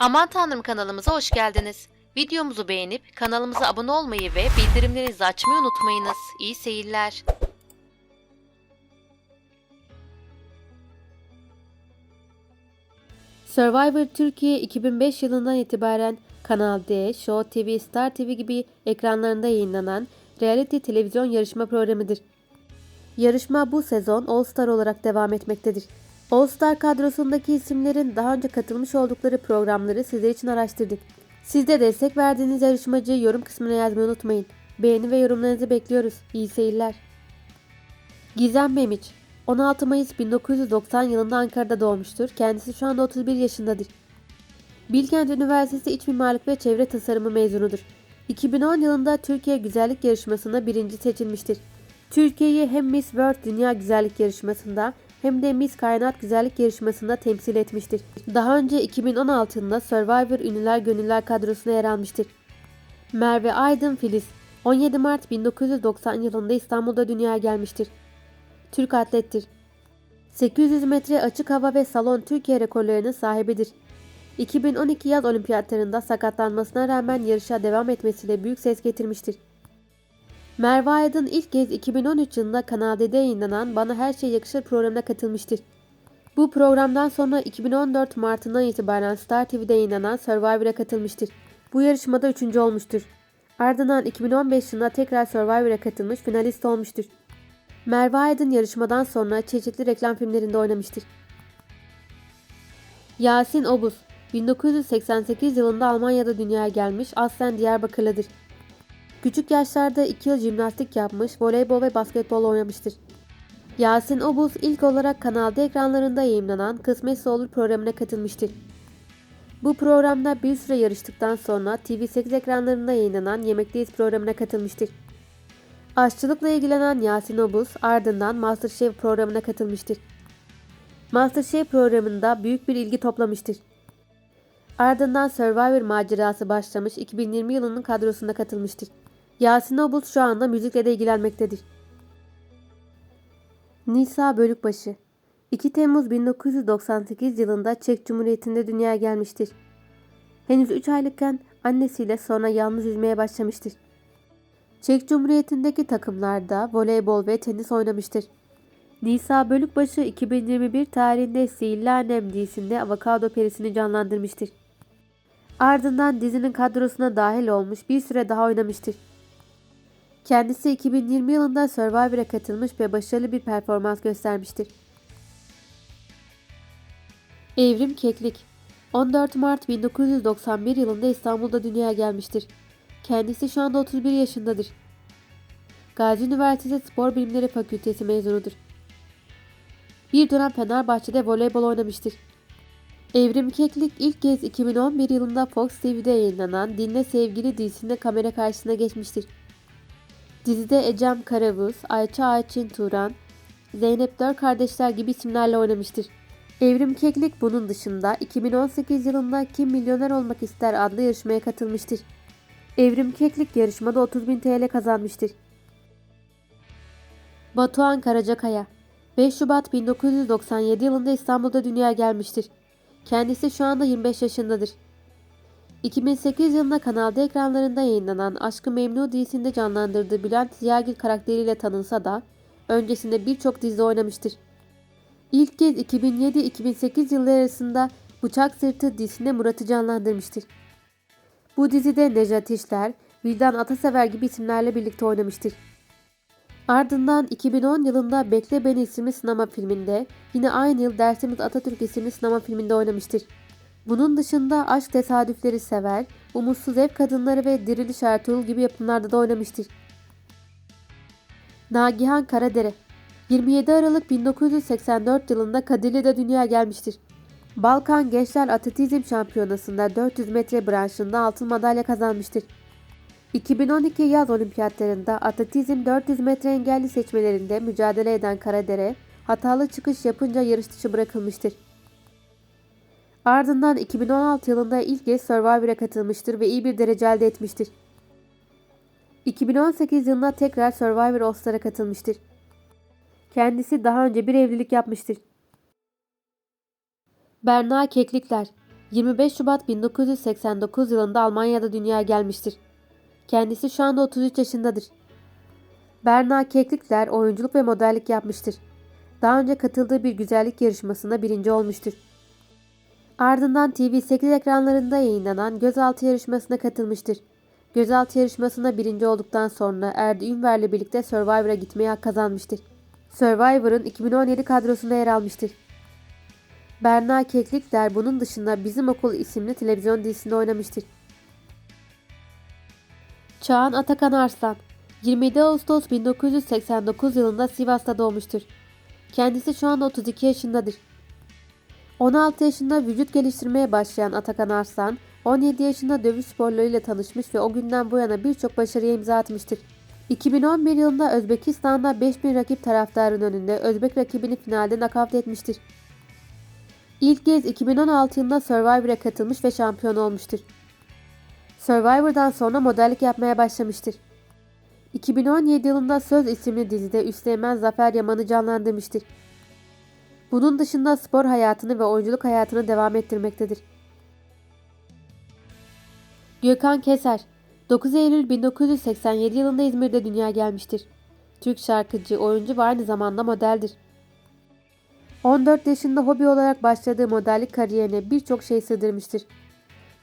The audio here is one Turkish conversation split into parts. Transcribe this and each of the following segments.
Aman Tanrım kanalımıza hoş geldiniz. Videomuzu beğenip kanalımıza abone olmayı ve bildirimlerinizi açmayı unutmayınız. İyi seyirler. Survivor Türkiye 2005 yılından itibaren Kanal D, Show TV, Star TV gibi ekranlarında yayınlanan reality televizyon yarışma programıdır. Yarışma bu sezon All Star olarak devam etmektedir. All Star kadrosundaki isimlerin daha önce katılmış oldukları programları sizler için araştırdık. Siz de destek verdiğiniz yarışmacıyı yorum kısmına yazmayı unutmayın. Beğeni ve yorumlarınızı bekliyoruz. İyi seyirler. Gizem Memiç 16 Mayıs 1990 yılında Ankara'da doğmuştur. Kendisi şu anda 31 yaşındadır. Bilkent Üniversitesi İç Mimarlık ve Çevre Tasarımı mezunudur. 2010 yılında Türkiye Güzellik Yarışması'nda birinci seçilmiştir. Türkiye'yi hem Miss World Dünya Güzellik Yarışması'nda hem de Miss Kainat Güzellik Yarışması'nda temsil etmiştir. Daha önce 2016 yılında Survivor Ünlüler Gönüller kadrosuna yer almıştır. Merve Aydın Filiz 17 Mart 1990 yılında İstanbul'da dünyaya gelmiştir. Türk atlettir. 800 metre açık hava ve salon Türkiye rekorlarının sahibidir. 2012 yaz olimpiyatlarında sakatlanmasına rağmen yarışa devam etmesiyle büyük ses getirmiştir. Merve Aydın ilk kez 2013 yılında Kanal D'de yayınlanan Bana Her Şey Yakışır programına katılmıştır. Bu programdan sonra 2014 Mart'ından itibaren Star TV'de yayınlanan Survivor'a katılmıştır. Bu yarışmada üçüncü olmuştur. Ardından 2015 yılında tekrar Survivor'a katılmış finalist olmuştur. Merve Aydın yarışmadan sonra çeşitli reklam filmlerinde oynamıştır. Yasin Obuz 1988 yılında Almanya'da dünyaya gelmiş aslen Diyarbakırlıdır. Küçük yaşlarda 2 yıl jimnastik yapmış, voleybol ve basketbol oynamıştır. Yasin Obuz ilk olarak Kanal ekranlarında yayınlanan Kısmetse Olur programına katılmıştır. Bu programda bir süre yarıştıktan sonra TV8 ekranlarında yayınlanan Yemekteyiz programına katılmıştır. Aşçılıkla ilgilenen Yasin Obuz ardından Masterchef programına katılmıştır. Masterchef programında büyük bir ilgi toplamıştır. Ardından Survivor macerası başlamış 2020 yılının kadrosuna katılmıştır. Yasin Obuz şu anda müzikle de ilgilenmektedir. Nisa Bölükbaşı 2 Temmuz 1998 yılında Çek Cumhuriyeti'nde dünyaya gelmiştir. Henüz 3 aylıkken annesiyle sonra yalnız yüzmeye başlamıştır. Çek Cumhuriyeti'ndeki takımlarda voleybol ve tenis oynamıştır. Nisa Bölükbaşı 2021 tarihinde Sihirli dizisinde avokado perisini canlandırmıştır. Ardından dizinin kadrosuna dahil olmuş bir süre daha oynamıştır. Kendisi 2020 yılında Survivor'a katılmış ve başarılı bir performans göstermiştir. Evrim Keklik 14 Mart 1991 yılında İstanbul'da dünyaya gelmiştir. Kendisi şu anda 31 yaşındadır. Gazi Üniversitesi Spor Bilimleri Fakültesi mezunudur. Bir dönem Fenerbahçe'de voleybol oynamıştır. Evrim Keklik ilk kez 2011 yılında Fox TV'de yayınlanan Dinle Sevgili dizisinde kamera karşısına geçmiştir. Dizide Ecem Karavuz, Ayça Ayçin Turan, Zeynep Dör kardeşler gibi isimlerle oynamıştır. Evrim Keklik bunun dışında 2018 yılında Kim Milyoner Olmak İster adlı yarışmaya katılmıştır. Evrim Keklik yarışmada 30.000 TL kazanmıştır. Batuhan Karacakaya 5 Şubat 1997 yılında İstanbul'da dünyaya gelmiştir. Kendisi şu anda 25 yaşındadır. 2008 yılında Kanal D ekranlarında yayınlanan Aşkı Memnu dizisinde canlandırdığı Bülent Ziyagil karakteriyle tanınsa da öncesinde birçok dizide oynamıştır. İlk kez 2007-2008 yılları arasında Bıçak Sırtı dizisinde Murat'ı canlandırmıştır. Bu dizide Nejat İşler, Vildan Atasever gibi isimlerle birlikte oynamıştır. Ardından 2010 yılında Bekle Beni isimli sinema filminde, yine aynı yıl Dersimiz Atatürk isimli sinema filminde oynamıştır. Bunun dışında Aşk Tesadüfleri Sever, Umutsuz Ev Kadınları ve Diriliş Ertuğrul gibi yapımlarda da oynamıştır. Nagihan Karadere 27 Aralık 1984 yılında Kadirli'de dünyaya gelmiştir. Balkan Gençler Atletizm Şampiyonası'nda 400 metre branşında altın madalya kazanmıştır. 2012 yaz olimpiyatlarında atletizm 400 metre engelli seçmelerinde mücadele eden Karadere, hatalı çıkış yapınca yarış dışı bırakılmıştır. Ardından 2016 yılında ilk kez Survivor'a katılmıştır ve iyi bir derece elde etmiştir. 2018 yılında tekrar Survivor All katılmıştır. Kendisi daha önce bir evlilik yapmıştır. Berna Keklikler 25 Şubat 1989 yılında Almanya'da dünyaya gelmiştir. Kendisi şu anda 33 yaşındadır. Berna Keklikler oyunculuk ve modellik yapmıştır. Daha önce katıldığı bir güzellik yarışmasında birinci olmuştur. Ardından TV8 ekranlarında yayınlanan Gözaltı yarışmasına katılmıştır. Gözaltı yarışmasında birinci olduktan sonra Erdi Ünver'le birlikte Survivor'a gitmeye hak kazanmıştır. Survivor'ın 2017 kadrosunda yer almıştır. Berna Keklikler bunun dışında Bizim Okul isimli televizyon dizisinde oynamıştır. Çağan Atakan Arslan 27 Ağustos 1989 yılında Sivas'ta doğmuştur. Kendisi şu anda 32 yaşındadır. 16 yaşında vücut geliştirmeye başlayan Atakan Arslan, 17 yaşında dövüş sporlarıyla tanışmış ve o günden bu yana birçok başarıya imza atmıştır. 2011 yılında Özbekistan'da 5000 rakip taraftarın önünde Özbek rakibini finalde nakavt etmiştir. İlk kez 2016 yılında Survivor'a katılmış ve şampiyon olmuştur. Survivor'dan sonra modellik yapmaya başlamıştır. 2017 yılında Söz isimli dizide Üsteğmen Zafer Yaman'ı canlandırmıştır. Bunun dışında spor hayatını ve oyunculuk hayatını devam ettirmektedir. Gökhan Keser 9 Eylül 1987 yılında İzmir'de dünyaya gelmiştir. Türk şarkıcı, oyuncu ve aynı zamanda modeldir. 14 yaşında hobi olarak başladığı modellik kariyerine birçok şey sığdırmıştır.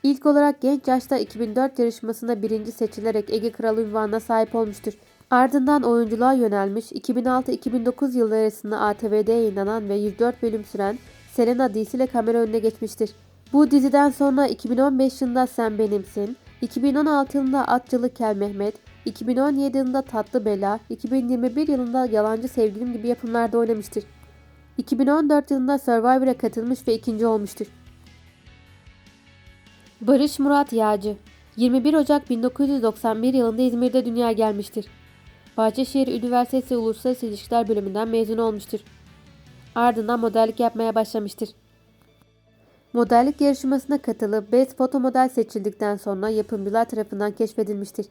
İlk olarak genç yaşta 2004 yarışmasında birinci seçilerek Ege Kralı unvanına sahip olmuştur. Ardından oyunculuğa yönelmiş, 2006-2009 yılları arasında ATV'de yayınlanan ve 104 bölüm süren Selena dizisiyle kamera önüne geçmiştir. Bu diziden sonra 2015 yılında Sen Benimsin, 2016 yılında Atçılık Kel Mehmet, 2017 yılında Tatlı Bela, 2021 yılında Yalancı Sevgilim gibi yapımlarda oynamıştır. 2014 yılında Survivor'a katılmış ve ikinci olmuştur. Barış Murat Yağcı 21 Ocak 1991 yılında İzmir'de dünyaya gelmiştir. Bahçeşehir Üniversitesi Uluslararası İlişkiler bölümünden mezun olmuştur. Ardından modellik yapmaya başlamıştır. Modellik yarışmasına katılıp Best Foto Model seçildikten sonra yapımcılar tarafından keşfedilmiştir.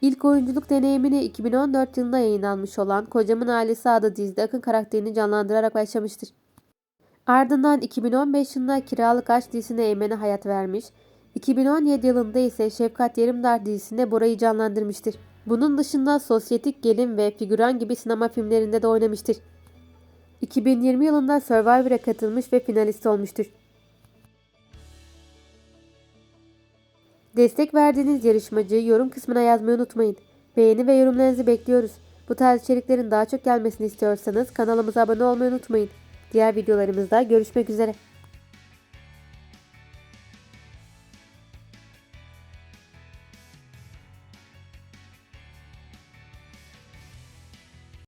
İlk oyunculuk deneyimini 2014 yılında yayınlanmış olan Kocamın Ailesi adlı dizide Akın karakterini canlandırarak başlamıştır. Ardından 2015 yılında Kiralık Aşk dizisine Eymen'e hayat vermiş, 2017 yılında ise Şefkat Yerimdar dizisinde Bora'yı canlandırmıştır. Bunun dışında Sosyetik Gelin ve Figüran gibi sinema filmlerinde de oynamıştır. 2020 yılında Survivor'a katılmış ve finalist olmuştur. Destek verdiğiniz yarışmacıyı yorum kısmına yazmayı unutmayın. Beğeni ve yorumlarınızı bekliyoruz. Bu tarz içeriklerin daha çok gelmesini istiyorsanız kanalımıza abone olmayı unutmayın. Diğer videolarımızda görüşmek üzere.